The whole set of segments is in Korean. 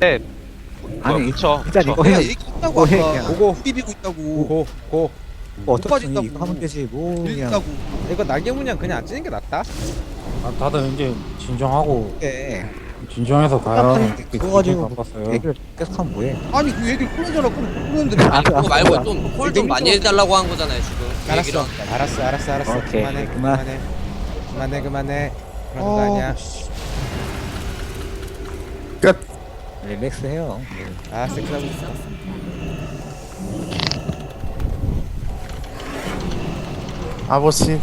네. 아니 그쵸. 일단 그쵸. 이거 내가 해 얘기했다고 뭐 해, 아까 그냥. 보고 비비고 있다고 고, 고. 뭐 어떻게 빠진다고. 이거 하면 되지 뭐 그냥 빌린다고 이거 날개 문양 그냥 안 찌는 게 낫다. 아, 다들 이제 진정하고 해 진정해서 가요. 그거 가지고 바빴어요. 얘기를 계속 하면 뭐해 아니 그 얘기를 끊어져라 끊는데 아, 아, 그거 말고 아, 좀콜 좀 많이 해달라고 한 거잖아요 지금 그 알았어, 알았어, 알았어, 알았어. 오케이, 그만해, 그만. 그만 해, 그만해, 그만해. 그런 어. 거 아니야. 릴렉스 해요. 아, 섹스하고 있어. 아버지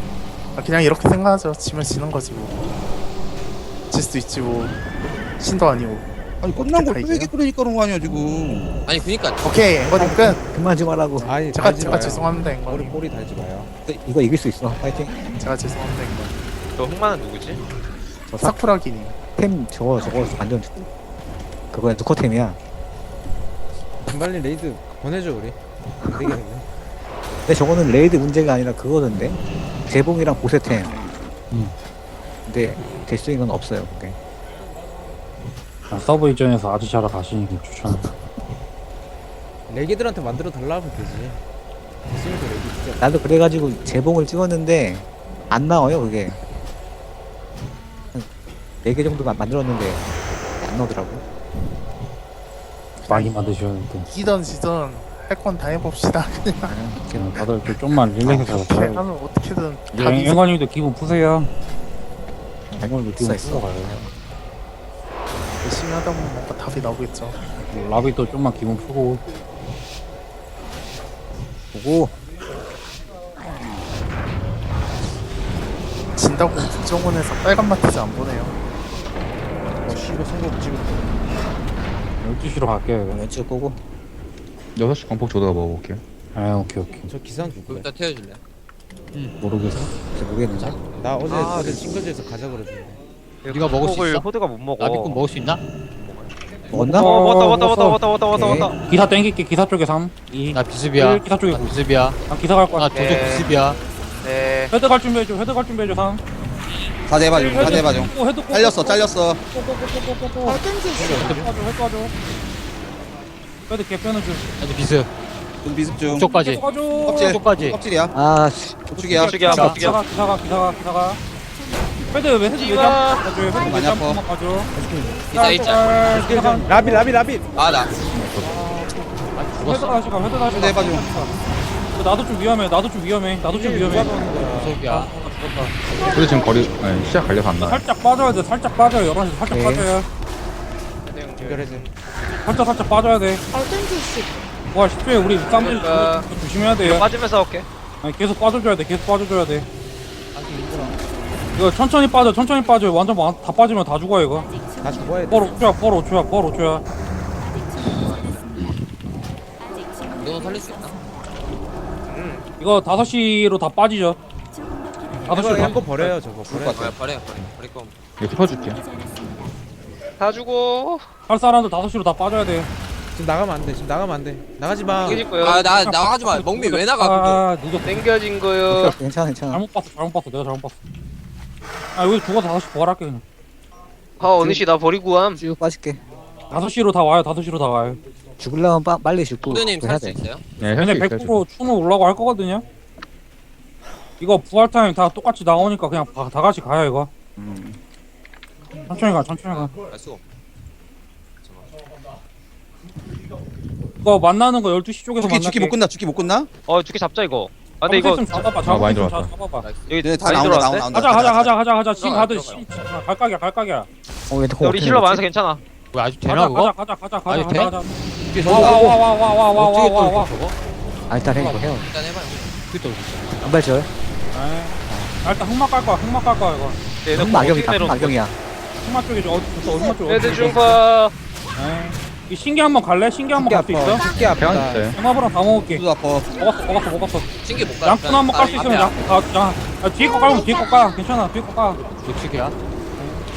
아, 그냥 이렇게 생각하죠. 지면 지는 거지 뭐질 수도 있지 뭐. 신도 아니고. 아니 끝난 걸또다 얘기 끊으니까 그런 거 아니야 지금. 아니 그니까. 오케이 앵거님 끝. 그만 좀 하라고. 아니, 제가 달지 제가 마요. 죄송합니다 꼬리 앵거님. 꼬리 달지 마요. 이거 이길 수 있어. 파이팅. 제가 죄송합니다 앵거님. 저 흑마는 누구지? 저 사- 사쿠라기님. 템 저거 저거 완전 그거야 누커템이야 금발린 레이드 보내줘 우리. 안 되겠네. 근데 저거는 레이드 문제가 아니라 그거던데 재봉이랑 보세템 음. 근데 될수 있는 건 없어요 그게 아, 서브 이전에서 아지샤라 가시는 게 추천. 레기들한테 만들어 달라 하면 되지. 됐으니까 레기 진짜. 나도 그래가지고 재봉을 찍었는데 안 나와요 그게 한 4개 정도 만- 만들었는데 안 나오더라고 많이 돼. 이기던 지던 할건 다 해봅시다 그냥 그냥 다들 좀 좀만 릴렉스해서 어떻게 가요. 하면 어떻게든 예, 답이 앵관님도 기분 푸세요. 잘못 기분 있어 푸서 가요. 열심히 하다 보면 뭔가 답이 나오겠죠 라비도 좀만 기분 푸고. 보고 진다고 국정원에서 빨간 마티즈 안 보내요 어, 씨발 성공 지금. 12시로 갈게요. 왼쪽 보고 6시 광폭 조다가 먹어볼게요. 아, 오케이, 오케이. 저 기상 누구야? 일단 태워줄래 모르겠어. 잘 모르겠는데 나 어제 아, 어제 네. 징거지에서 가자 그러던데. 네가 먹을 수 있어? 호드가 못 먹어. 나비꾼 먹을 수 있나? 먹었나? 어, 왔다 왔다 왔다 왔다 왔다 왔다 오케이. 왔다. 기사 땡길게. 기사 쪽에 3, 2, 나 비습이야. 1. 기사 쪽에 나 9. 비습이야. 아, 기사 갈 거야. 나 도적 네. 비습이야. 네. 헤드 갈 준비해줘. 헤드 갈 준비해줘. 3. 다 대봐 좀다 대봐 좀 고, 헤드 고. 잘렸어 잘렸어 꼬꼬꼬꼬꼬꼬. 헤드 빠져, 헤드 빠져. 헤드 개 빼는 줄. 나도 비습. 좀 비습 좀 쪽까지. 빠져. 껍질 쪽까지. 껍질이야 아 씨. 우측이야 우측이야, 자, 우측이야. 기사가, 기사가, 기사가, 기사가. 헤드 왜 헤드 왜. 잡? 가줘. 헤드 왜 많이 잡? 아파. 가줘. 기사 있자 기사가. 라비 라비 라비. 아나 헤드 다시 가. 헤드 다시 가. 해봐 좀 나도 좀 위험해. 나도 좀 위험해. 나도 좀 위험해. 도적이야. 근데 지금 거리, 아니, 시야 갈려서 안 나요. 살짝 빠져야 돼. 살짝 빠져요. 11시 살짝 오케이. 빠져요. 연결해줘. 살짝 살짝 빠져야 돼. 와 10초에 우리 쌈들 그러니까. 조심해야 돼요. 빠지면서 할게. 아니, 계속 빠져줘야 돼. 계속 빠져줘야 돼. 이거 천천히 빠져. 천천히 빠져. 완전 마- 다 빠지면 다 죽어 이거. 다 죽어야 돼. 뻘 5초야. 뻘 5초야. 뻘 5초야. 이거 살릴 수 있나? 이거 5시로 다 빠지죠. 이거 5시로 다. 한거 버려요 저거. 버려. 아 버려 버려 버릴 거 이거 짚어줄게요. 다 주고. 할 사람들 5시로 다 빠져야 돼. 지금 나가면 안 돼. 지금 나가면 안 돼. 나가지 마. 거요. 아나 나가지 마 멍미 왜 나가 아, 늦었 땡겨진 거요. 괜찮아 괜찮아 잘못 봤어. 잘못 봤어. 내가 잘못 봤어. 아, 여기 죽어서 5시 부활할게 그냥. 아 어느 씨나 버리고 함. 쭉 빠질게 5시로 다 와요. 5시로 다 와요. 죽으려면 빠, 빨리 죽고 후드님 그거 해야 살수돼 있어요? 네, 할 근데 수 있어요. 지금. 100% 추노 올라고 할 거거든요. 이거 부활 타임 다 똑같이 나오니까 그냥 다, 다 같이 가요 이거. 음. 천천히 가, 천천히 가. 알 수가 이거 만나는 거 12시 쪽에서 죽기 만날게. 죽기 못 끝나 죽기 못 끝나 어 죽기 잡자 이거. 아 근데 이거 좀 잡아봐, 아, 잡아봐, 많이 좀 들어왔다. 잡아봐. 여기 얘네 다 많이 나온다 들어왔는데? 나온다 나온다 가자, 가자, 가자, 가자, 가자. 지금 들어가요, 가든 씨. 갈각이야, 갈각이야. 어 얘한테 공 우리 힐러? 많아서 괜찮아. 왜 아직 되나 가자, 그거? 가자, 가자, 가자, 아니, 가자, 돼? 가자. 뒤에 와, 와, 와, 와, 와, 와, 와, 어떻게 와, 또 와. 저거? 아 일단 해 이거 해요 일단 해봐요 어떻게 또 있어? 한발절 에이. 아, 일단 흑막 갈 거야, 흑막 갈 거야 이거. 얘는 흑마경이다 내려오는 흑마경이야 흑막 쪽이지, 어디 있어, 흑막 쪽. 레드? 중파. 에이. 이 신기 한번 갈래? 신기 한번 갈수 아파. 있어? 죽기 아프다. 대만 있어요. 흑마브랑 다 먹을게. 도 아파 먹었어, 먹었어, 먹었어. 신기 못 가 양푼 한번 깔 수 있으면 양푼 가, 가. 아, 뒤에 거 깔면 뒤에 거 까. 괜찮아, 뒤에 거 까. 도축이야.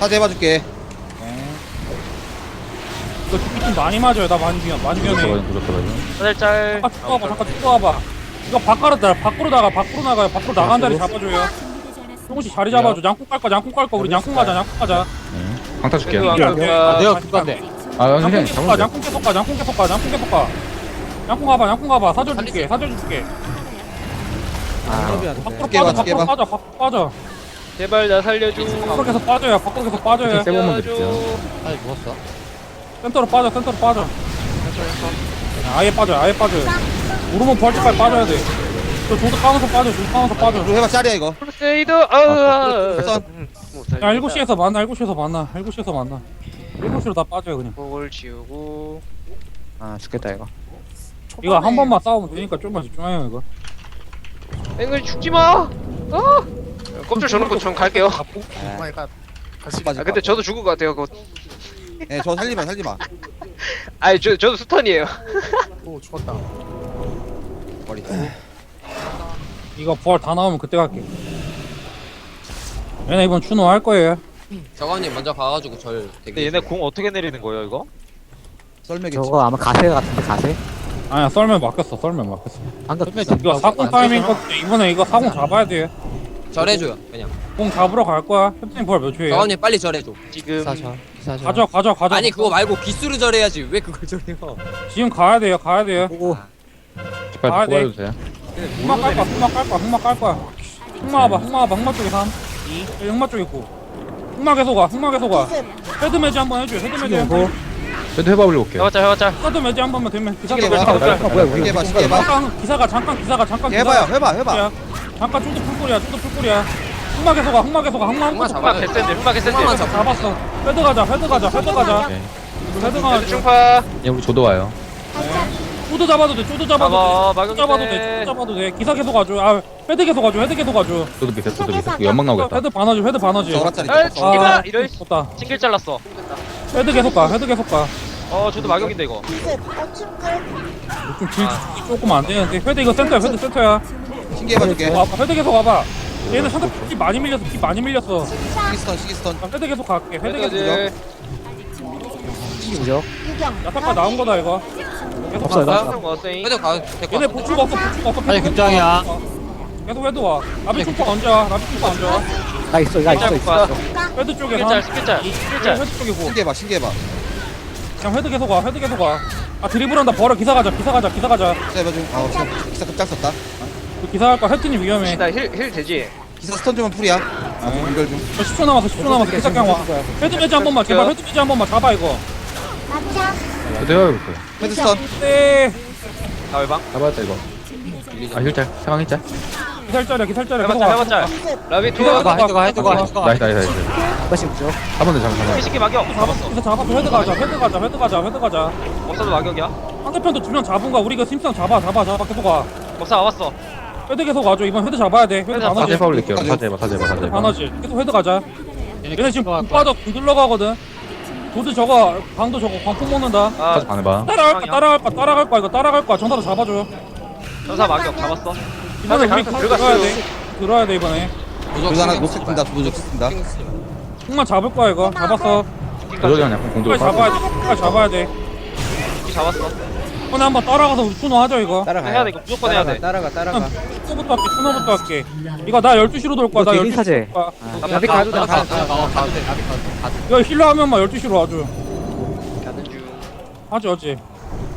다 대봐 줄게 이거 죽기 좀 많이 맞아요. 나 많이 위험, 많이. 도적도가요, 도적도가요. 짤짤. 잠깐 쭉 와봐, 잠깐 쭉 와봐. 이거 바깥으로 나, 밖으로 나가, 밖으로 나가요. 밖으로 나간 자리 잡아줘요. 조금씩 자리 잡아줘. 양꾼 깔 거, 양꾼 깔 거. 우리 양꾼 가자, 양꾼 가자. 네. 강타 야, 왕파. 아, 내가 국가인데. 아 양콩 그냥 계속 가 잡으면 돼 양콩 계속 가 양콩 계속 가 양콩 계속 가 양콩 가봐 양콩 가봐 사절 줄게 사절 줄게 아 밖으로 깨봐, 빠져 밖으로 깨봐. 빠져 밖으로 빠져 제발 나 살려줘. 밖으로 계속 빠져야 밖으로 계속 빠져야 세 번만 드릴게요 아 죽었어 센터로 빠져 센터로 빠져 아예 빠져 아예 빠져 오르면 벌집까지 빠져야 돼 저 조드 까면서 빠져 조드 까면서 빠져 그리고 해봐 짤이야 이거 세이드 아. 선. 야 7시에서 만나 7시에서 만나 7시에서 만나 7시로 다 빠져요 그냥 목을 지우고. 아 죽겠다 이거 이거 한 번만 싸우면 되니까 좀만 집중해요 이거 앵글 죽지 마. 아. 껍질 저놓고 전 갈게요. 빠지 아 근데 저도 죽을 것 같아요. 그거. 예저 살리마 살리마 아니 저 저도 스턴이에요. 오 죽었다 머리 이거 부활 다 나오면 그때 갈게. 얘네 이번 추노 할 거예요. 저거님 먼저 가가지고 절 근데 대기 얘네 공 어떻게 내리는 거예요 이거? 썰매겠지 저거 아마 가세 같은데 가세? 아니야 썰면 막혔어 썰면 막혔어. 방금 이거 사공 타이밍 건데 이번에 이거 사공 잡아야 돼공 절해줘요 그냥. 잡으러 갈 거야. 캡틴 부활 몇 초예요? 저거님 빨리 절해줘. 지금 기사절. 가져 가져 가져. 아니 그거 말고 기수를 절해야지. 왜 그걸 절해요? 지금 가야 돼요 가야 돼요. 보고 빨리 아, 네. 뽑아주세요. 흑막 깔 거야 흑막 깔 거야 흑막 깔 거야. 흑막 와봐 흑막 와봐 흑막 쪽에 3 2 흑막 쪽에 있고. 흑막 계속 와 흑막 계속 와. 헤드 매지 한번 해줘 헤드 매지 한번 보고. 저도 해봐 올려볼게요. 해봤자 해봤자. 헤드 매지 한 번만 되면 기사 시계 계속 봐. 가. 아 뭐야? 우리 시계 봐 시계 봐 잠깐 기사가 잠깐 기사가 잠깐 해봐요 기사가 해봐 해봐. 야, 잠깐 쪼도 풀꿀이야 쪼도 풀꿀이야. 흑막에서 가 흑막에서 가 흑막 흑막 흑막 잡아. 흑막 개센들 흑막 개센들. 흑막만 잡아. 잡았어. 헤드 가자 헤드 가자 헤드 가자. 오케이. 헤드 가자. 중파. 예 우리 저도 와요 쪼도 잡아도 돼 쪼도 잡아도 잡아 돼. 쪼도 잡아도 돼. 쪼도 잡아도 돼. 기사 계속 가줘. 아 헤드 계속 가줘 헤드 계속 가줘. 저도 밑에 저도 밑에. 연막 나오겠다. 헤드 반하지 헤드 반하지 저라짜리 아 죽지마 이럴 좋다. 징길 잘랐어. 헤드 계속 가 헤드 계속 가. 어 저도 막용인데 이거. 좀 길, 조금 안 되는데. 헤드 이거 센터야 헤드 센터야. 신기 해봐줄게. 와봐 헤드 계속 와봐. 얘는 상대 피 많이 밀렸어 피 많이 밀렸어. 시기스턴 시기스턴. 자, 헤드 계속 갈게 헤드 계속 무적 야타까 나온 거다 이거 계속 가. 나- 형 왔어잉. 헤드 될것 얘네 같은데 복수가 없어 없어. 아니, 급장이야. 계속 헤드 와. 라비 언제 와. 라비 언제 와. 나 있어 나 있어 있어. 헤드 쪽에 스킬짤 가 스킬짤 스킬짤. 헤드 쪽이고. 신기 해봐 신기 해봐. 그냥 헤드 계속 와 헤드 계속 와아 드리블한다. 벌어 기사 가자 기사 가자 기사 가자. 기사 해봐 좀아 없어 기사 급장 썼다. 그 기사 할거 헤드님 위험해. 나 힐 힐 되지. 기사 스턴 좀만 풀이야. 아 연결 좀. 저 10초 남았어 10초 남았어. 기사 그냥 와. 헤드 매지 한 번만 제발. 헤드 매지 한 번만. 잡아 이거 저도 해봐볼게요 헤드 스턴 네. 나 외방. 잡았다 이거. 아 힐짤. 상황 힐짤. 기살짜리야 계속 해봤자 와 해봤자. 라비 투어. 기사 헤드 가. 헤드 가 헤드 가 나이스 나이스 나이스. 한번씩 무적 한번더 잡아 이 새끼 막역. 잡았어. 잡았어 헤드 가자 헤드 가자 헤드 가자 헤드 가자. 법사도 막역이야. 상대편도 두 명 잡은 거야. 우리 이거 심상 잡아 잡아 잡아. 계속 와. 법사 와봤어. 헤드 계속 와줘. 이번 헤드 잡아야 돼. 헤드 헤드 사제 반하지 해봐 올릴게요. 사제 해봐 사제 해봐 사제 해봐 반하지. 계속 헤드 가자. 얘네 지금 공 거야 빠져 공 둘러가거든 도드 저거 방도 저거 광풍 먹는다. 아 사제 반해봐. 따라갈 거야 따라갈 거야 따라갈 거야 이거 따라갈 거야 정사로 잡아줘 전사 막역 잡았어. 이번에 우리. 들어야 돼. 들어야 돼 이번에. 그거 하나 녹색 뜬다. 무적 뜬다. 콩만 잡을 거야 이거. 잡았어. 저도 그냥 약간 공도 빨리 잡아야 돼. 빨리 잡아야 돼. 이 잡았어. 이번에 한번 따라가서 우리 투노 하자 이거? 해야 돼 이거 무조건 해야 돼. 따라가 따라가 투노부터 할게 투노부터 할게. 이거 나 12시로 돌 거야 나 이거 12시로 사제. 돌 거야. 나비 가도 돼 가, 가, 가, 가도 돼 나비 가도 돼 가도 돼. 이거 힐러 한 명만 12시로 와줘. 가는 중. 하지 하지.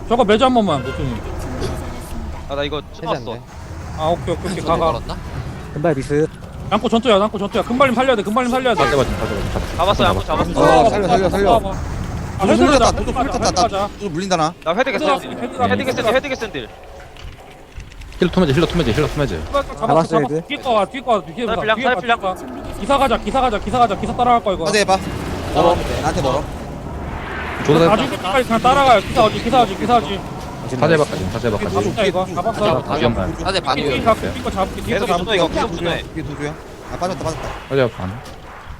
저거 매주 한 번만 무슨 아나 이거 쫓았어. 아 오케이 오케이 오케이. 가가. 걸었나? 금발 미스. 양코 전투야 양코 전투야. 금발님 살려야 돼 금발님 살려야 돼. 잡았어 양고 잡았어. 어, 살려, 살려, 살려. 아 도둑 헤드 물렸다. 가자 도둑 헤드 풀렸다. 가자 나 도둑 물린다 나? 나 헤드 헤드 개센들. 헤드 가자 헤드 개센들 헤드 개센들. 힐러 투매즈 힐러 투매즈 힐러 투매즈 잡았어 잡았어. 뒤에 거가 뒤에 뒤에 거 사이플량, 뒤에 거거 기사 가자 기사 가자 기사 가자. 기사 따라갈 거야 이거. 사제 해봐. 멀어 나한테 멀어. 나중에 끝까지 그냥 따라가요. 기사 어지 기사 어지 기사 어지. 사제 해봐까지 사제 이거? 잡았어. 다 위험한 사제 반이요. 뒤에 거거거 계속 붙어 이거. 잡을게 계속 붙어. 이게 도주야 아 빠졌다 빠졌다. 사제 반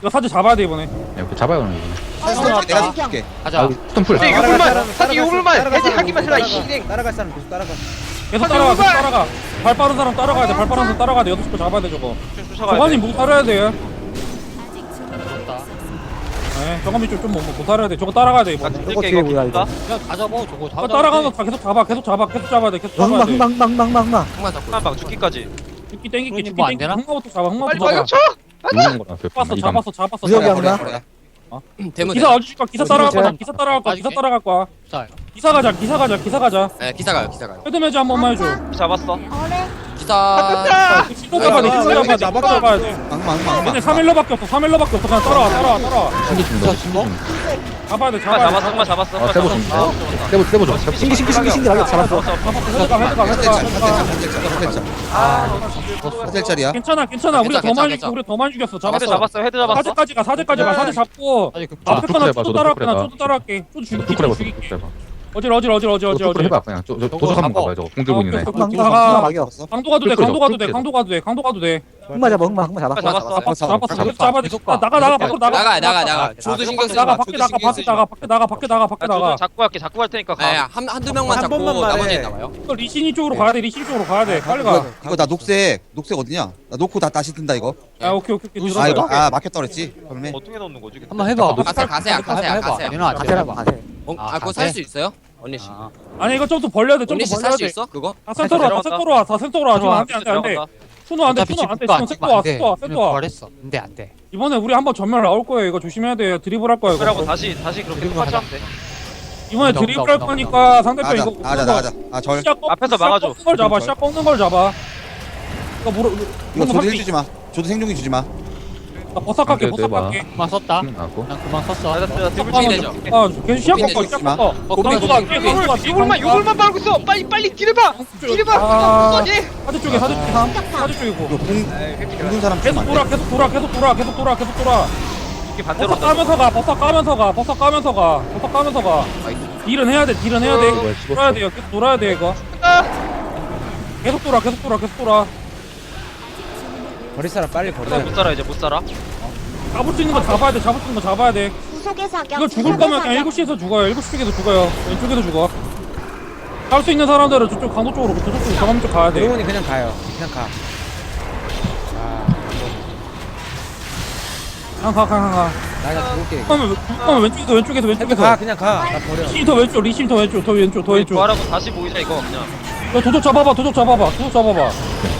이거 사제 잡아야 돼 이번에. 네, 그 잡아요 오늘 이거 사제 스턴 줄게 내가 줄게. 가자. 스톤 풀. 근데 욕을만. 사실 욕을만. 헤드 하기만 해라 이 씨. 따라갈 사람 계속 따라가. 계속 따라가 계속 따라가. 발 빠른 사람 따라가야 돼발 빠른 사람 따라가야 돼. 여덟 시거 잡아야 돼 저거. 돼. 못 살아야 돼. 네, 저건 좀못 살아야 돼. 저거 따라가야 돼 이번에. 나 저거 뒤에. 뭐야, 이거. 다 그냥 다 잡아 저거 다 저거 계속 잡아 계속 잡아 계속 잡아야 돼 계속 잡아야 흥망 돼 흥망 흥망 흥망 흥망 한방 죽기까지. 죽기 그럼 죽기 되나? 흥마부터 잡아 빨리 흥마부터 잡아. 막역 쳐. 누르는 거랑 그 잡았어. 잡았어 잡았어 무적이. 안 나? 대문 기사 어디 줄까? 기사 따라갈 거야. 기사 따라갈 거야. 기사 빠질게. 따라갈 거야. 자 기사 가자. 기사 가자. 기사 가자. 네 기사 가요 기사 가요 헤드 매즈 한 번만 해줘. 잡았어 기사 시도 잡아야 돼. 시도 잡아야 돼. 시도 잡아야 돼. 악마 악마 악마 얘네 3일로밖에 없어. 3일로밖에 없어. 그냥 따라와. 따라와. 따라와. 신기 준다 신기 준 잡아야 돼. 잡아야 돼. 잡았어 정말 잡았어 아 세보 좀 잡았어. 세보 세보 좀 세보 신기 신기 신기 신기 나게 잡았어 헤드가 헤드가 헤드가. 한 짤이야 괜찮아. 괜찮아. 우리가 더 괜찮아, 많이 괜찮아. 우리 더 많이 죽였어. 헤드 잡았어. 잡았어 헤드 잡았어 사제까지 가. 사제까지 가. 사제 잡고. 그 앞에 거나 해봐, 쪼도 저도 따라갈게. 나 해봐. 쪼도. 뚝 어질 어질 어질 어질 어질 뚝 어질. 해봐 그냥 저- 저 도적 한번 가봐요 저거 공 들고 있네 어, 흑마 흑마 막여 강도 가도 돼. 쭉 강도 가도 돼. 쭉 강도 가도 돼. 강도 가도 돼. 흑마 잡아 흑마 흑마 잡아 잡았어 잡았어. 잡았어. 잡았어. 잡아야 돼. 나가 나가 밖으로 나가. 나가 나가 나가 조도 신경 쓰지 나가 마 밖에 나가 신경 밖에 쓰지 나가 밖에 나가 밖에 나가 밖에 나가 밖에 잡고 갈게 잡고 갈 테니까 네, 가 한, 한두 명만 한 잡고 번만 말해. 나머지 나와요 이거 리신이 쪽으로 가야 돼. 리신 쪽으로 가야 돼. 빨리 가. 이거, 이거 나 녹색 녹색 어디냐 나 놓고 다 다시 든다 이거 아 오케이 오케이 오케이. 아 이거. 아 막혔다 그랬지 그러면 어떻게 넣는 거지 한번 해봐 가세 가세야 가세야 해봐 가세야 얘는 가세라고 가세 어, 아, 아 그거 가세? 살수 있어요? 언니 씨 아니 이거 좀더 벌려야 돼. 좀 언니 더씨 벌려야 살수 돼. 있어? 그거? 다 센터로 와. 다 센터로 와. 다 센터로 와. 지금 안돼 안돼 안돼. 들어간다 순호 안돼. 어차피 순호 안돼. 안 순호 센터 와. 센터 와. 센터 와. 부활했어 안돼 안돼 이번에 우리 한번 전멸 나올 거예요. 이거 조심해야 돼요. 드리블 할 거야 그러고 이거. 다시 다시 그렇게 그리고 똑같이 하자. 하면 돼 이번에 온다, 드리블 할 온다, 거니까 상대편 나가자 이거 나가자 나가자 아절 시작 꺾- 앞에서 시작 막아줘. 꺾는 걸 잡아. 시작 꺾는 걸 잡아. 이거 물어. 이거 조도 해주지 마 조도 생존기 주지 마나 버섯 갈게. 버섯 봐. 갈게. 그만 썼다 나고 난 그만 썼어 나 드리블 좀 내죠. 아, 계속 시작 꺾어. 주지 시작 마. 꺾어. 꺾어, 강도가 꺾어, 강도가 뒤에 요걸만. 요걸만 밟고 있어 빨리 빨리 딜해봐 딜해봐 아. 쏘지 사제 쪽에 사제 쪽에 삼. 사제 쪽이고. 이거 공 공군 사람 계속 돌아 계속 돌아 계속 돌아 계속 돌아 계속 돌아. 이렇게 반대로 버섯 까면서 가. 버섯 까면서 가. 버섯 까면서 가. 버섯 까면서 가. 딜은 해야 돼. 딜은 해야 돼. 뭐야, 돌아야 돼요. 계속 돌아야 돼 이거. 계속 돌아 계속 돌아 계속 돌아. 버릴 사람 빨리 버려 못 살아 이제 못 살아 잡을 수 있는 거 잡아야 돼. 잡을 수 있는 거 잡아야 돼. 구속의 사격. 이거 죽을 거면 그냥 7시에서 죽어요. 7시 쪽에서 죽어요. 왼쪽에서 죽어. 갈수 있는 사람들은 저쪽 강도 쪽으로 저쪽 쪽으로 경험 쪽 가야 돼. 드래곤이 그냥 가요 그냥 가 그냥 가, 가, 가, 가. 나가 죽을게 그러면 그러면 왼쪽에서 왼쪽에서 그냥 가 왼쪽에서. 그냥 가 나 버려 리신 더 왼쪽, 리신 더 왼쪽, 더 왼쪽, 더 우리 왼쪽. 부활하고 다시 모이자 이거 그냥 너 도적 잡아봐, 도적 잡아봐, 도적 잡아봐.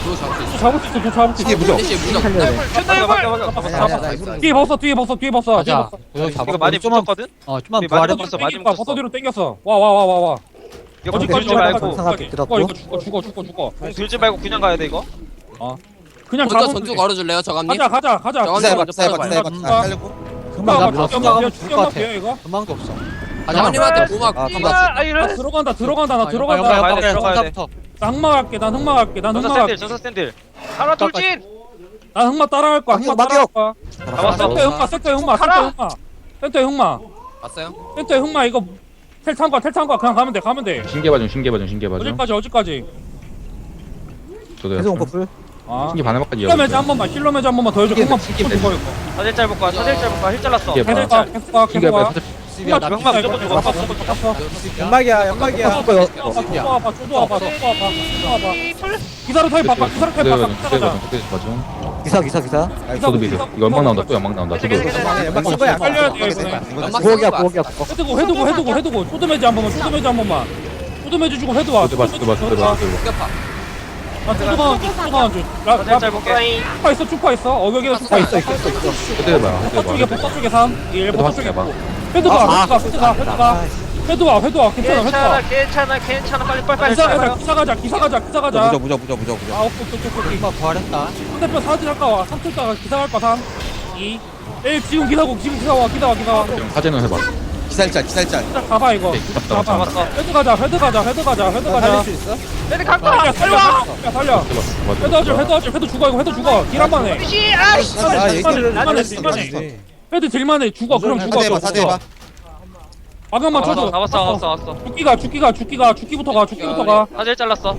그거 잡을 수 있어 도적 잡을 수 있어, 도적 잡을 수 있어. 무적 씨 무적 살려야 돼. 나 뒤에 벗어, 뒤에 벗어, 뒤에 벗어, 뒤에 가자 벗어. 도적 잡아 이거 많이 좀만 붙었거든? 어 좀만 많이 부활해 붙었어 많이 땡기니까 붙었어 벗어 뒤로 땡겼어. 와, 와, 와, 와, 와. 이거 공 들지 말고 돼? 상하 이거 죽어, 죽어, 죽어, 죽어. 공 들지 말고 그냥 가야 돼 이거 그냥 먼저 잡아. 전투 걸어줄래요 저감님? 가자, 가자, 가자. 저거 기사 해봐 먼저 기사 해봐 빨리 기사 해봐 빨리. 아, 살렸고 금방 나 가, 몰라. 죽여, 죽을 것 죽여, 이거. 금방도 없어 저감님한테 보막 아, 보막 아나 이런 들어간다, 들어간다, 나 아, 들어간다. 나 흑마 갈게, 난 흑마 갈게, 난 전사 흑마 샌들 갈게. 전사 샌들 하나 돌진 난 흑마 따라갈 거야, 흑마 따라갈 거야. 잡았어 센터에 흑마, 센터에 흑마, 센터에 흑마. 센터에 흑마. 봤어요? 센터에 흑마 이거 텔탄 거야, 텔탄 거야. 그냥 가면 돼, 가면 돼. 신기 봐줘 신기 봐줘 신기 봐줘 어디까지, 어디까지? 저도 계속 온거풀 아. 신기 반에밖까지 힐러 매즈 한 번만, 힐러 매즈 한 번만 더 해줘. 흑마 신기 죽어, 이거. 사질 짤 볼까 사질 짤 볼까 힐 잘랐어 이게 계속 봐. 가, 계속 가, 신기 계속 가. 사실 시비야 나 흑마 무조건 죽어 죽었어, 죽었어. 연막이야 연막이야 쪼도 와봐, 쪼도 와봐, 쪼도 와봐, 쪼도 와봐. 기사로 타입 바꿔, 기사로 타입 바꿔, 기사 가자. 봐줘 기사 기사 기사 저도 미드 이거 연막 나온다 또 연막 나온다 저도 연막 쓴 거야 빨려야 돼, 이번에. 거 고기야 같아. 해두고, 해두고, 해두고, 해두고. 매즈 한 번만, 매즈 한 번만. 매즈 주고 헤드 와. 저도 봐 저도 봐 저도 봐 저도 봐 공격파 아, 쪼도만, 쪼도만 줘. 라, 사질 라, 짤 볼까 추파 있어, 추파 있어. 어, 여기가 추파 있어. 저도 봐 버섯 쪽에, 저도 봐 버섯 쪽에 3, 1, 저도 버섯 쪽에 봐 9. 헤드 가, 헤드 가, 헤드 가, 헤드 가. 헤드 와, 헤드 와, 괜찮아, 헤드 와. 괜찮아 괜찮아 빨리 빨리 빨리 기사, 기사 가자, 기사 가자, 기사 가자. 무적 무적 무적 무적 아, 오케이, 오케이. 금방 부활했다 상대편 사진 할까 와. 3층 가가 기사 갈까 3, 2, 1. 지금 기사고, 지금 기사 와, 기사 와, 기사 와. 사제는 해봐 기살짤 기살짤 자, 가봐, 이거. 잡았어 가봐. 잡았어 헤드 가자, 헤드 가자, 헤드 가자, 헤드 가자. 살릴 수 있어? 레드 갈까 야, 살려! 야, 살려. 헤드 맞아 하죠, 헤드 하죠, 헤드 죽어, 이거 헤드 죽어. 딜 한 번에. 씨 아이씨 아 얘기를 안. 했지 헤드 딜만 해. 죽어, 그럼 죽어. 사대 해봐 사대 해봐 방금만 잡았어 쳐줘. 잡았어 잡았어 잡았어 죽기가, 죽기가, 죽기가, 죽기부터 가, 죽기부터 가. 사질 잘랐어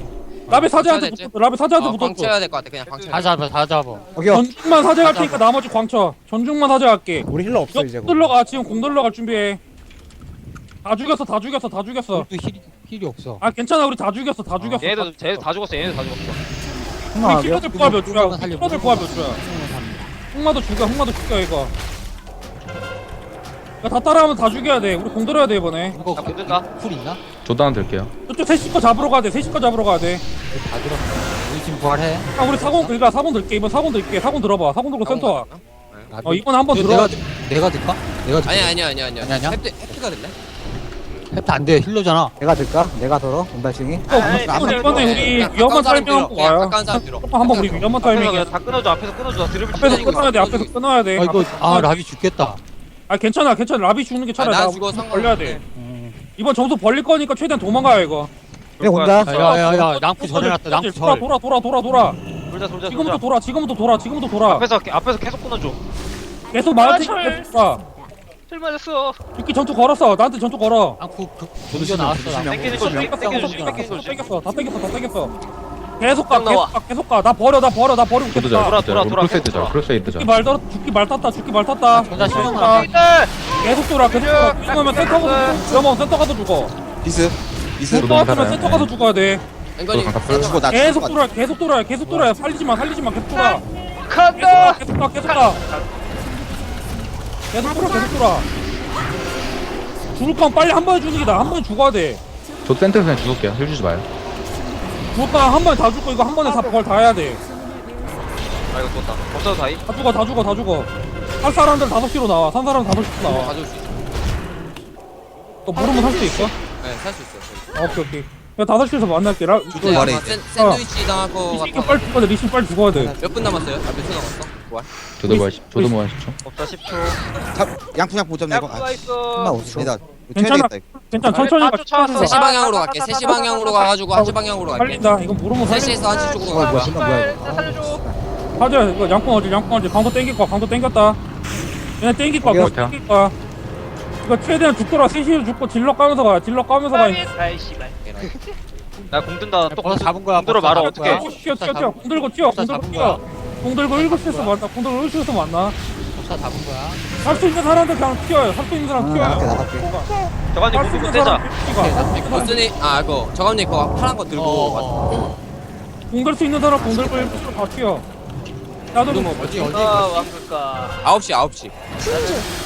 라베 사제한테 됐지? 붙었어, 라베 사제한테 어, 광 붙었어. 쳐야 될 것 같아 그냥 광 쳐야 다 잡아 다 잡아 전중만 사제 갈 테니까 나머지 광쳐. 전중만 사제 갈게. 우리 힐러 없어 공 이제 들러가, 지금 공 들러갈 준비해. 다 죽였어, 다 죽였어, 다 죽였어. 또 힐이 힐이 없어 아, 괜찮아, 우리 다 죽였어, 다 죽였어. 얘네도 쟤네도 다 죽었어 얘네도 다 죽었어 우리 킬러들 부활 몇 주야? 흑마만 살려, 킬러들 부활 몇 주야? 흑마도 죽여, 흑마도 죽여 이거. 야, 다 따라하면 다 죽여야 돼. 우리 공 들어야 돼 이번에. 이거 나 붙는다 풀 있나? 저도 하나 들게요 저쪽 셋시 거 잡으러 가야 돼. 셋시 거 잡으러 가야 돼. 다 들었어 우리 지금 부활해 아, 우리 사공 그러니까 사공 들게. 이번 사공 들게. 사공 들어봐. 사공 들고 센터 와. 나도- 어, 이번 한번 이거 들어. 내가 내가 들까? 내가 들까? 아니 아니 아니 아니 아니, 아니야? 해피 해피가 됐네 햅트 안돼. 힐러잖아. 내가 들까? 내가 덜어? 운달싱이? 어, 이번에 이번에 우리 위험한 타이밍 한번 와요 가까운 사람 들어. 한번 우리 위험한 앞에서 그냥 다 끊어줘 앞에서 끊어줘. 드리블 앞에서 치자, 이거. 끊어야 돼 앞에서 끊어야 돼. 아 이거 아 라비 죽겠다. 아 괜찮아 괜찮아. 라비 죽는 게 차라리 아, 나나 죽어, 상관없어. 벌려야 돼 이번 점수 벌릴 거니까 최대한 도망가요 이거. 그래 온다 야야 야 낭프 전해놨다 낭프 돌아 절. 돌아 돌아 돌아 돌아. 돌자 돌자 지금부터 돌자 돌아 지금부터 돌아 지금부터 돌아. 앞에서 앞에서 계속 끊어줘. 계속 마을 팀 철. 계속 돌아 술 맞았어. 죽기 전투 걸었어. 나한테 전투 걸어. 낭프 그 나왔어. 거거 땡기는 거 땡기는 거 땡겼어. 다 땡겼어 다 땡겼어. 계속 가딱 나와. 계속 가 계속 가 나 버려 나 버려 나 버리고 계속 가. 잘 돌아, 돌아, 돌아, 크로스헤드 잘. 죽기 말 떨어 죽기 말 탔다 죽기 말 탔다. 전자 계속 실명 가 네. 계속 돌아 계속 돌아. 위험하면 센터 가서 위험하면 센터 가서 죽어. 비스? 비스? 받으면 살아요. 센터 가서 죽어야 돼. 나 죽어 나 계속 죽어 돌아 계속 돌아 계속 돌아 살리지 마 살리지 마 계속 돌아. 간다! 계속 가 계속 가 계속 돌아 계속 돌아. 죽을 건 빨리 한 번에 주는 게 나아 한 번에 죽어야 돼. 저 센터에서 그냥 죽을게요. 힐 주지 마요. 죽을 건한 번에 다 죽고 이거 한 번에 다 그걸 다 해야 돼다 아 이거 좋다. 없어도 다이 죽어 다 죽어 다 죽어. 살 사람들 다섯 시로 나와. 산 사람 다섯 시로 나와. 가져올 수 있어. 너 모르면 살 수 있어? 네살 수 있어요 아, 오케이 오케이. 야 다섯 시에서 만날게. 라두 네, 이제. 샌- 샌드위치 당할 거이 새끼 같아 빨리 죽어야 돼 리신 빨리 죽어야 돼. 몇분 남았어요? 아 몇 초 남았어? 뭐야? 저도 뭐 10, 저도 뭐 10초 없다 10초 잡 양푼 양푼 못 잡네 이거 야구가 아 있어 나 5초 아니다 괜찮아. 괜찮아 괜찮아 천천히 가 쫓아왔어. 3시 방향으로 갈게 3시 방향으로 가가지고 1시 방향으로 갈게 살린다 이거 모르면 살린다 3시에서 1시 쪽으로 뭐야, 갈 뭐야, 거야 뭐야 이거 나 살려줘 가자 이거 양궁 어지 양궁 어지 강도 땡길 거야 강도 땡겼다 그냥 땡길 거야? 그냥 땡길 거야 이거 최대한 죽더라 3시에 죽고 딜러 까면서 가야 딜러 까면서 가 아이 씨발 나공 든다 또 벌써 잡은 거야 공 들어 벌써 말아 잡은 거야. 어떡해 튀어 튀어 튀어 공 들고 튀어 공 벌써 들고 잡은 튀어 공 들고 7시에서 만나. 공 들고 7시에서 만나. 벌써 잡은 거야. 할 수 있는 사람들 그냥 튀어요. 할 수 있는 사람 응, 튀어요. 나갈게 나갈게 저관이 할수 공부 있는 떼자 뛰가 버스니 아 그거 저감님 그거 파란 거 들고 어, 왔- 어, 공들 수 있는 사람 공 들고 7시로 다 튀어. 나도 그러면 어디 어디 아 왕글까 9시 9시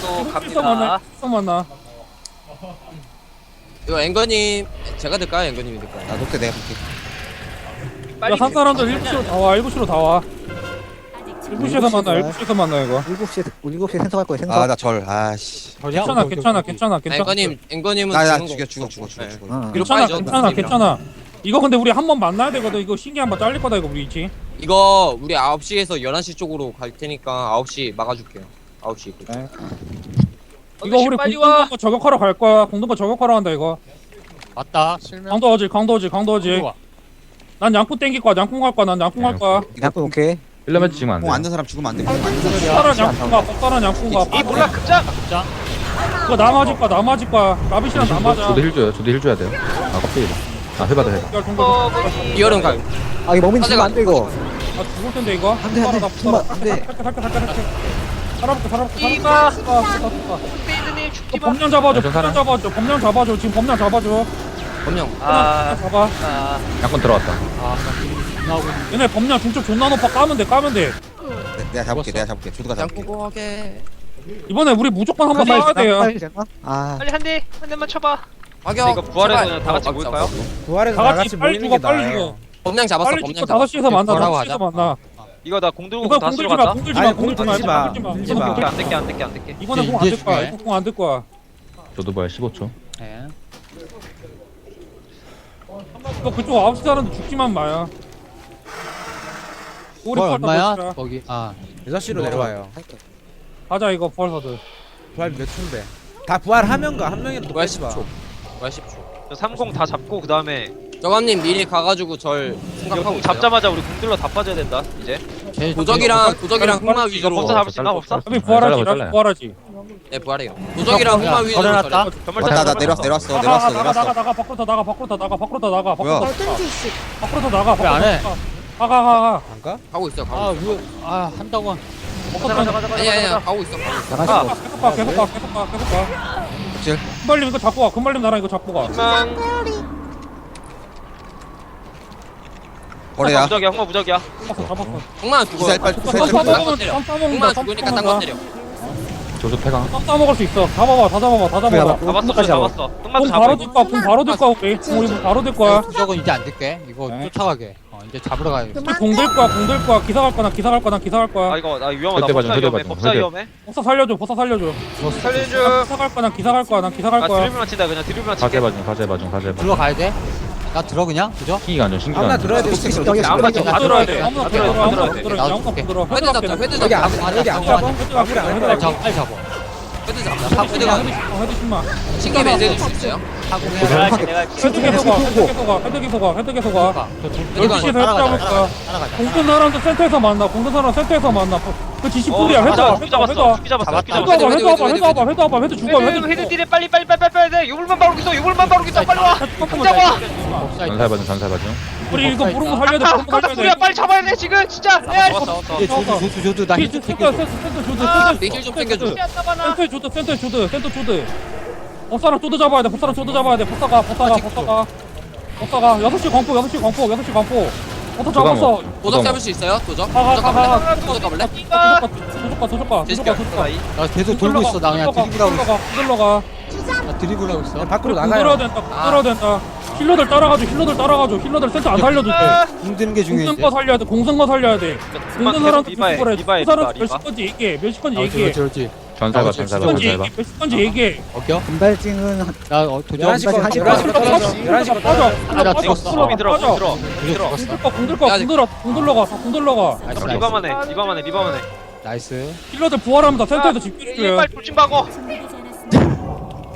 또 7시에서 만나 갑니다. 7시에서 만나. 이거 앵건님 제가 들까요? 앵건님이 들까요? 나 녹색 내가 볼게. 야산 사람들 7시로 다와 7시로 다 와 7시에서 만나 7시에서 만나 이거. 7시에 7시에 센터 갈 거야 센터 아 나 절 아씨. 저리야? 괜찮아 괜찮아 괜찮아 괜찮아. 앵건님 앵건님은 나 나 죽는 거 죽여 죽여 죽여 죽여 네. 죽여. 응. 뒤로 괜찮아 괜찮아. 괜찮아. 이거 근데 우리 한 번 만나야 되거든. 이거 신기 한번 잘릴 거다 이거 우리 위치. 이거 우리 9시에서 11시 쪽으로 갈 테니까 9시 막아줄게요. 9시 네. 이거 우리 빨리 공동거 와. 저격하러 갈 거야. 공동거 저격하러 간다 이거. 맞다. 실명. 강도 어질 강도 어질 강도 어질. 좋아. 난 양푼 땡길 거야. 양푼 갈 거야. 난 양푼 갈 거야. 양꾼 오케이 1레벨 지금 안공 돼요. 앉는 사람 죽으면 안돼. 공 앉는 사람 법사란 양푼 가 법사란 양푼 가이 몰라 급장! 이거 남아질 거야 남아질 거야 라비시랑 남아자. 저도 힐 줘요 저도 힐 줘야 돼요. 아 껍데기다 아 해봐도 해 야, 정도 어 이열은 갈아 이거 먹민 지금 안돼 이거. 아 죽을 텐데 이거? 안돼 안돼. 안돼. 살게 살게 살게 살아볼게 살아볼게 이마. 살아볼게 페이드님 죽지 마. 범령 잡아줘 아. 범령 잡아줘 범령 잡아줘. 지금 범령 잡아줘. 범령 아, 잡아. 아. 약간 들어왔다 나오고 있는 얘네 범령 중쪽 존나 높아. 까면 돼 까면 돼. 내가 잡을게 내가 잡을게. 조드가 잡을게. 장구고하게. 이번에 우리 무조건 한번 싸워야 돼요? 아. 빨리 한 대 한 대만 쳐봐. 확영 이거 부활해서. 그냥 다 같이 어, 모일까요? 부활해서 다 같이 빨리 죽어 빨리 죽어. 범령 잡았어 빨리 죽고 잡았어. 5시에서 만나 뭐라고 5시에서 만나. 이거 나 공 들고 이거 다시 공들지 마 들어간다? 공 들지 마 아니, 공 들지 마 공들지 마. 공들지 마. 안 될게 안 될게 안 될게. 이거는 이제 공안될 거야. 중요해. 이거 공 안 될 거야. 저도 뭐야 15초. 예. 이거 그쪽 9시 사람들 죽지만 마요 우리 뭘 팔다 얼마야? 거기 아. 6시로 내려와요. 가자 이거 벌서들 부활 몇 초인데? 다 부활하면 가 한 명이라도 부활 빼지 마. 10초. 부활 10초. 30 다 잡고 그 다음에 저감님 미리 가가지고 절 생각하고 공 있어요? 잡자마자 우리 공들러 다 빠져야 된다 이제. 제 도적이랑 도적이랑 흑마 이거 위주로. 법사 잡을 수 있나 법사? 부활하지 나. 부활하지. 네 부활해요. 도적이랑 흑마 야, 위주로 걸어놨다? 왔다 나 내려왔어 내려왔어 나가 내려왔어 나가 나가 나가 밖으로 더 나가 밖으로 더 나가 밖으로 더 나가 뭐야? 밖으로 더 나가. 밖으로 더 나가 왜안 해? 가 가가가 안 가? 가고 있어요 가고 있어요 아왜아 한다고 한- 가자 가자 가자 아니 아니 가자. 가고 있어 가고 있어. 나가시고. 계속 가 계속 가 계속 가 계속 가. 칠. 금발님 이거 잡고 가 금발님 나랑 이거 잡고 가. 희망. 거래야. 무적이야 흑마 무적이야. 잡았어 잡았어. 흑마 죽어. 빨리 쌈 기사일 딴 싸먹으면 때려. 쌈 싸먹는다 흑마 쌈 죽으니까 딴거 싸먹는다. 때려. 저도 패강. 쌈 싸먹을 수 있어. 잡아봐 다 잡아봐 다 잡아봐. 잡았어 잡아. 잡았어. 흑마도 공 잡아. 바로 될 거야 공 바로 될 거야 우리. 공 바로 될 거야. 무조건 이제 안 될게. 이거 네. 쫓아가게. 어, 이제 잡으러 가야 돼. 공들 거야 공들 거야 기사 갈 거나 기사 갈 거나 기사 갈 거야 아 이거 나 위험하다 법사 봐줘, 그때 위험해 봐줘, 법사. 위험해 버사 살려줘 버사 살려줘 살려줘 기사 갈 거나 기사 갈 거야 난 기사 갈 아 거야 드리블만 친다 그냥 드리블만 사제 칠게 봐중 사제 봐중 사제 봐중 들어가야 돼. 나 들어 그냥. 그죠? 신기가 안좋 신기가 아무나 안좋 들어야 돼. 녹색 녹색 신경 아무나 신경 다 들어야 돼 아무나 다 들어야 돼다 아무나 들어야 돼 들어 나도 아무나 줄게. 들어 헤드 잡자 헤드 여기 잡자 안 여기 안 헤드 잡아. 잡아 헤드 잡아 헤드 빨리 잡아 잡아. 빨리 잡아. 헤드 잡자 헤드 헤드가 잡아 헤드 신마 신기 매제줄 수 있어요? 하고 그 그냥. 정확하게 헤드 계속 가 헤드 계속 가 헤드 계속 가 헤드 계속 헤드가 12시에서 헤드 따라가자, 잡을 거야 따라가자. 공든 사람도 센터에서 만나. 공든 사람 센터에서 만나 그어 풀이야. 헤드 잡았어 와 죽기 헤드 잡았어 와 죽기 잡았어 죽기 헤드 잡았어. 와봐 헤드 와봐 헤드 와봐 헤드. 와봐 헤드 죽어 헤드 헤드 헤드 딜에 빨리 빨리 빨리 빨리 빨리. 돼 요불만 바로 있어 요불만 바로 있어 빨리 와. 잡아 옵사이드. 전사 봐중 전사 봐중 우리 이거 부르고 살려야 돼 아까 부르고 아까 살려야. 돼. 빨리 잡아야 돼 지금. 진짜. 야 이제 조드 조드 조드. 나 센터 챙겨줘. 센터 조드 아, 센터. 좀 조드 센터 조드 센터 조드. 법사랑 조드 잡아야 돼 법사랑 조드 잡아야 돼. 법사가 법사가 법사가. 법사가. 6시 광포 6시 광포 6시 광포 법사 잡았어 도적 잡을 수 있어요? 도적? 가, 가, 도적 가, 가볼래? 가. 도적 가볼래? 도적 가 도적 가 도적가 제시카. 도적 가 나 계속 돌고 있어. 나 그냥 드리블 하고 있어. 들러 가 나 드리블 하고 있어. 밖으로 들어야 나가요. 된다 들어야 된다 힐러들 따라가줘 힐러들 따라가줘 힐러들 센터 안 살려도 돼 힘드는 게 중요해. 공승거 살려야 돼 공승거 살려야 돼 공승 사람 리바 몇십 리바 건지 얘기해 몇십 건지 아, 얘기해 그렇지 그렇지. 전사 봐 아, 전사 봐 건지 전사 봐 얘기해 건지 얘기해 어겨? 금발징은 한- 나 어, 도전. 11시 거 하지 11시 거 떨어져. 빠져 11시 거 떨어져. 아, 나 빠져 죽었어. 빠져 들어 빠져 들어 도전 들어 죽었어. 공들 거 공들 거 야, 공들어 공들 러가 공들 러가 나이스 나이스. 리바만 해 리바만 해 리바만 해 나이스. 힐러들 부활합니다 센터에서 얘 집중해 빨리 돌진 박어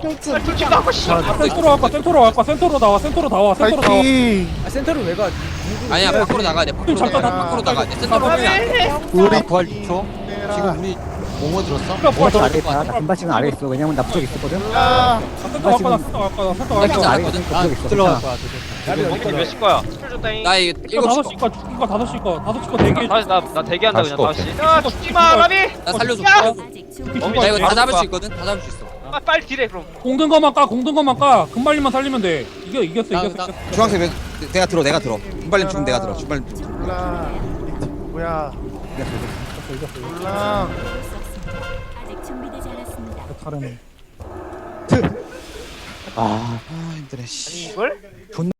빨리 돌진 박어 씨 센터로 갈까 센터로 갈까 센터로 나와 센터로 나와 센터로 나와 파이팅 아, 센터를 왜 가? 아니야 밖으로 나가야 돼 밖으로 잠깐, 나가야 돼 밖으로 나가야 돼 센터로 잠깐. 우리 부활 6초. 지금 우리 뭐뭐 들었어? 아래 센터 있다 나 금발징은 아래 있어. 왜냐면 나 부적 있었거든? 갈까 센터 갈까 나 센터 나 센터 나. 나 부적 있어. 들어갈 괜찮아. 거야. 도전. 멍민이 몇시 거야 줬다잉 나 이거 이거 7시 다섯 거시거 이거 다섯 시 거 다섯 시거 대기 다시 나 나 대기한다 갈 그냥 수가 다시. 야 죽지마 라비! 나 살려줘. 야! 나 이거 다 잡을 수 있거든? 다 잡을 수 있어. 아, 빨리 딜해 그럼. 공든 거만 까 공든 거만 까. 금발리만 살리면 돼. 이겨 이겼어 나- 이겼어 나- 왜 내가 들어 내가 들어. 준발님 죽으면 내가 들어. 몰라 뭐야. 몰라 다른 아 아 힘드네 씨. 아니 이걸